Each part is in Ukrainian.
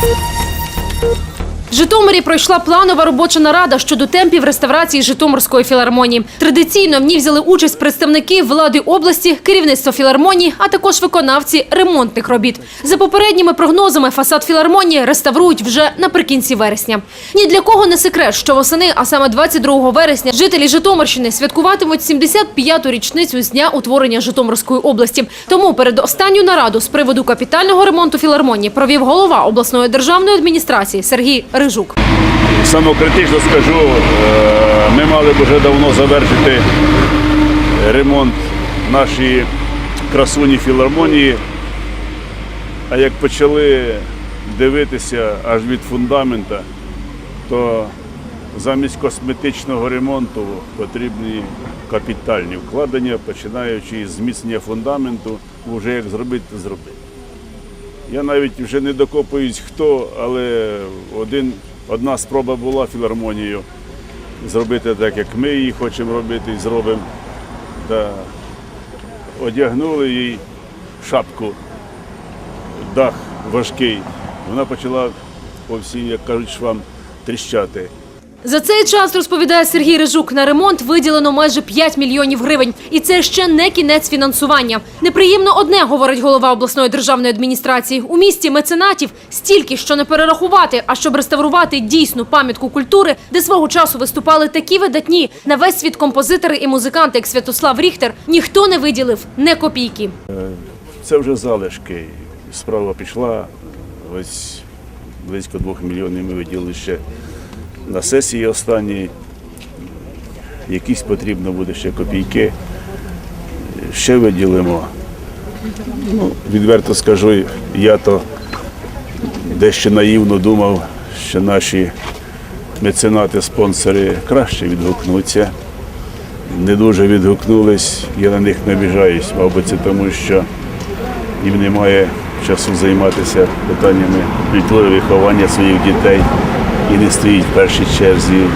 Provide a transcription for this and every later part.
В Житомирі пройшла планова робоча нарада щодо темпів реставрації Житомирської філармонії. Традиційно в ній взяли участь представники влади області, керівництво філармонії, а також виконавці ремонтних робіт. За попередніми прогнозами, фасад філармонії реставрують вже наприкінці вересня. Ні для кого не секрет, що восени, а саме 22 вересня, жителі Житомирщини святкуватимуть 75-ту річницю з дня утворення Житомирської області. Тому перед останню нараду з приводу капітального ремонту філармонії провів голова обласної державної адміністрації Сергій Рижук. Самокритично скажу, е, ми мали б вже давно завершити ремонт нашої красуні філармонії. А як почали дивитися аж від фундамента, то замість косметичного ремонту потрібні капітальні вкладення, починаючи з зміцнення фундаменту, вже як зробити, то зробити. Я навіть вже не докопуюсь хто, але один, одна спроба була філармонію зробити так, як ми її хочемо робити і зробимо. Та одягнули їй шапку, дах важкий. Вона почала по всім, як кажуть, швам тріщати. За цей час, розповідає Сергій Рижук, на ремонт виділено майже 5 мільйонів гривень. І це ще не кінець фінансування. Неприємно одне, говорить голова обласної державної адміністрації. У місті меценатів стільки, що не перерахувати, а щоб реставрувати дійсну пам'ятку культури, де свого часу виступали такі видатні на весь світ композитори і музиканти, як Святослав Ріхтер, ніхто не виділив не копійки. Це вже залишки. Справа пішла. Ось близько двох мільйонів ми виділили ще на сесії останній. Якісь потрібно буде ще копійки. Ще виділимо. Ну, відверто скажу, я то дещо наївно думав, що наші меценати, спонсори краще відгукнуться. Не дуже відгукнулись, я на них не обіжаюсь, мабуть, це тому, що їм немає часу займатися питаннями культури виховання своїх дітей і не стоїть в першій черзі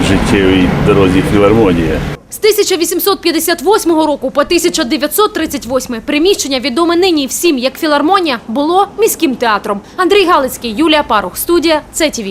в життєвій дорозі філармонія. З 1858 року по 1938 приміщення, відоме нині всім як філармонія, було міським театром. Андрій Галицький, Юлія Парух, студія ЦТВ.